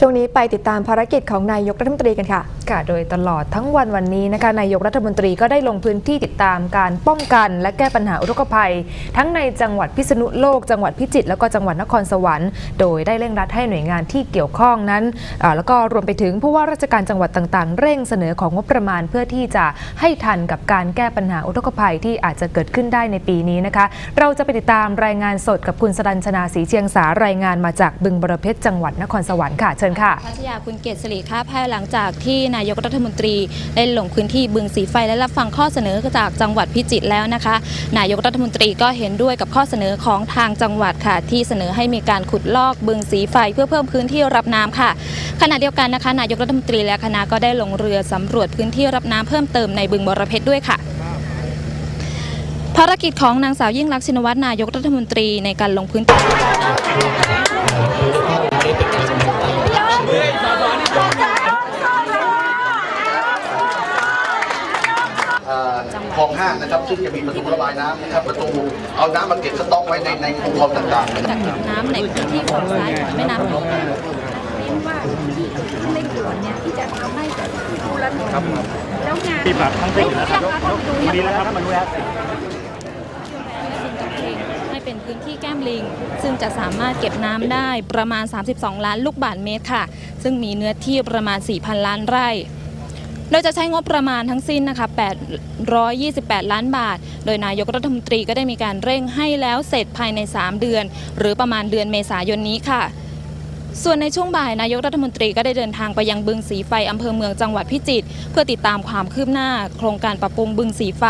ช่วงนี้ไปติดตามภารกิจของนายกรัฐมนตรีกันค่ะ ค่ะ โดยตลอดทั้งวันวันนี้นะคะนายกรัฐมนตรีก็ได้ลงพื้นที่ติดตามการป้องกัน และแก้ปัญหาอุทกภัย ทั้งในจังหวัดพิษณุโลก จังหวัดพิจิตรแล้วก็จังหวัดนครสวรรค์ โดยได้เร่งรัดให้หน่วยงานที่เกี่ยวข้องนั้น แล้วก็รวมไปถึงผู้ว่าราชการจังหวัดต่างๆ เร่งเสนอของงบประมาณเพื่อที่จะให้ทันกับการแก้ปัญหาอุทกภัยที่อาจจะเกิดขึ้นได้ในปีนี้นะคะ เราจะไปติดตามรายงานสดกับคุณสรัญชนาศรีเชียงสารายงานมาจากบึงบรเพชรจังหวัดนครสวรรค์ค่ะเชิญค่ะพัทยาคุณเกษริค่ะภายหลังจากที่นายกรัฐมนตรีได้ลงพื้นที่บึงสีไฟและรับฟังข้อเสนอจากจังหวัดพิจิตรแล้วนะคะ นายกรัฐมนตรีก็เห็นด้วยกับข้อเสนอของทางจังหวัดค่ะ ที่เสนอให้มีการขุดลอกบึงสีไฟเพื่อเพิ่มพื้นที่รับน้ำค่ะ ขณะเดียวกันนะคะ นายกรัฐมนตรีและคณะก็ได้ลงเรือสำรวจพื้นที่รับน้ำเพิ่มเติมในบึงบรเพชรด้วยค่ะภารกิจของนางสาวยิ่งรักษณ์ชินวัตรนายกรัฐมนตรีในการลงพื้นที่ คลองห้างนะครับ ซึ่งจะมีประตูระบายน้ำนะครับประตูเอาน้ำมาเก็บสต๊อกไว้ในในคูคลองต่างๆกักเก็บน้ำในพื้นที่ฝั่งซ้ายของแม่น้ำโขงเน้นว่าที่เร่งด่วนเนี่ยที่จะทำให้ดูแลแล้วงานที่ปรับทั้งสิ้นนะครับดูแล้วครับมาดูแล้ว เป็นพื้นที่แก้มลิง ซึ่งจะสามารถเก็บน้ำได้ประมาณ 32 ล้านลูกบาศก์เมตรค่ะ ซึ่งมีเนื้อที่ประมาณ 4,000 ล้านไร่โดยจะใช้งบประมาณทั้งสิ้นนะคะ 828 ล้านบาท โดยนายกรัฐมนตรีก็ได้มีการเร่งให้แล้วเสร็จภายใน 3 เดือน หรือประมาณเดือนเมษายนนี้ค่ะ ส่วนในช่วงบ่ายนายกรัฐมนตรีก็ได้เดินทางไปยังบึงสีไฟอำเภอเมืองจังหวัดพิจิตรเพื่อติดตามความคืบหน้า โครงการปรับปรุงบึงสีไฟ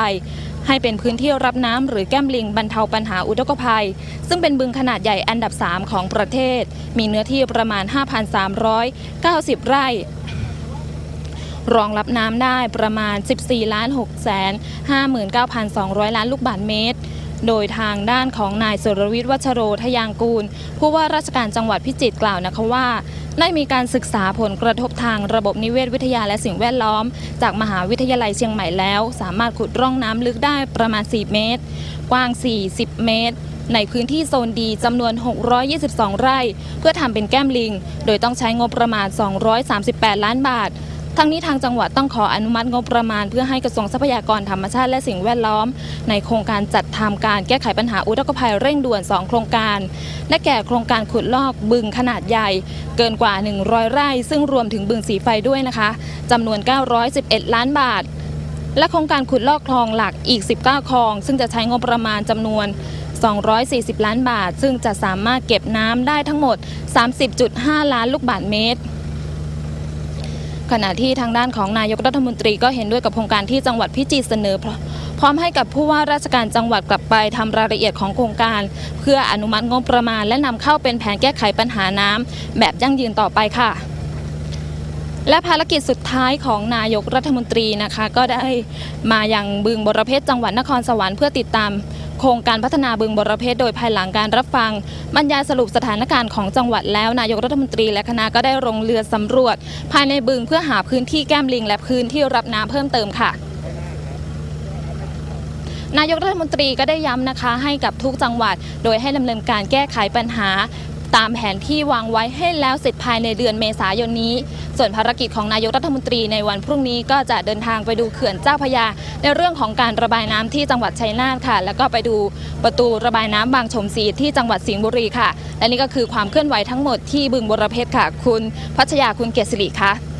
ให้เป็นพื้นที่รับน้ำหรือแก้มลิงบรรเทาปัญหาอุทกภัย ซึ่งเป็นบึงขนาดใหญ่อันดับ 3 ของประเทศ มีเนื้อที่ประมาณ 5,390 ไร่รองรับน้ำได้ประมาณ 14 ล้าน6แสน59,200 ล้านลูกบาศก์เมตร โดยทางด้านของนายสุรวิทย์วัชโรทยางกูล ผู้ว่าราชการจังหวัดพิจิตรกล่าวนะคะว่า ได้มีการศึกษาผลกระทบทางระบบนิเวศวิทยาและสิ่งแวดล้อม จากมหาวิทยาลัยเชียงใหม่แล้ว สามารถขุดร่องน้ำลึกได้ประมาณ 4 เมตร กว้าง 40 เมตรในพื้นที่โซนดีจำนวน 622 ไร่ เพื่อทำเป็นแก้มลิง โดยต้องใช้งบประมาณ 238 ล้านบาท ทั้งนี้ทางจังหวัดต้องขออนุมัติงบประมาณ เพื่อให้กระทรวงทรัพยากรธรรมชาติและสิ่งแวดล้อม ในโครงการจัดทำการแก้ไขปัญหาอุทกภัยเร่งด่วน 2 โครงการ และแก่โครงการขุดลอกบึงขนาดใหญ่ เกินกว่า 100 ไร่ ซึ่งรวมถึงบึงสีไฟด้วยนะคะจำนวน 911 ล้านบาท และโครงการขุดลอกคลองหลักอีก 19 คลอง ซึ่งจะใช้งบประมาณจำนวน 240 ล้านบาท ซึ่งจะสามารถเก็บน้ำได้ทั้งหมด 30.5 ล้านลูกบาศก์เมตร ขณะที่ทางด้านของนายกรัฐมนตรีก็เห็นด้วยกับโครงการที่จังหวัดพิจิตรเสนอพร้อมให้กับผู้ว่าราชการจังหวัดกลับไปทำรายละเอียดของโครงการ เพื่ออนุมัติงบประมาณ และนำเข้าเป็นแผนแก้ไขปัญหาน้ำแบบยั่งยืนต่อไปค่ะ และภารกิจสุดท้ายของนายกรัฐมนตรีนะคะ ก็ได้มาอยังบึงบรเพชรจังหวัดนครสวรรค์เพื่อติดตาม โครงการพัฒนาบึงบรเพชรโดยภายหลังการรับฟัง บรรยายสรุปสถานการณ์ของจังหวัดแล้วนายกรัฐมนตรีและคณะก็ได้ลงเรือสำรวจ ภายในบึงเพื่อหาพื้นที่แก้มลิง และพื้นที่รับน้ำเพิ่มเติมค่ะนายกรัฐมนตรีก็ได้ย้ำนะคะให้กับทุกจังหวัด โดยให้ดำเนินการแก้ไขปัญหา ตามแผนที่วางไว้ให้แล้วเสร็จภายในเดือนเมษายนนี้ ส่วนภารกิจของนายกรัฐมนตรีในวันพรุ่งนี้ก็จะเดินทางไปดูเขื่อนเจ้าพยา ในเรื่องของการระบายน้ำที่จังหวัดชัยนาทค่ะ แล้วก็ไปดูประตูระบายน้ำบางชมศรีที่จังหวัดสิงห์บุรีค่ะ และนี่ก็คือความเคลื่อนไหวทั้งหมดที่บึงบรเพชรค่ะ คุณพัชยาคุณเกษริค่ะ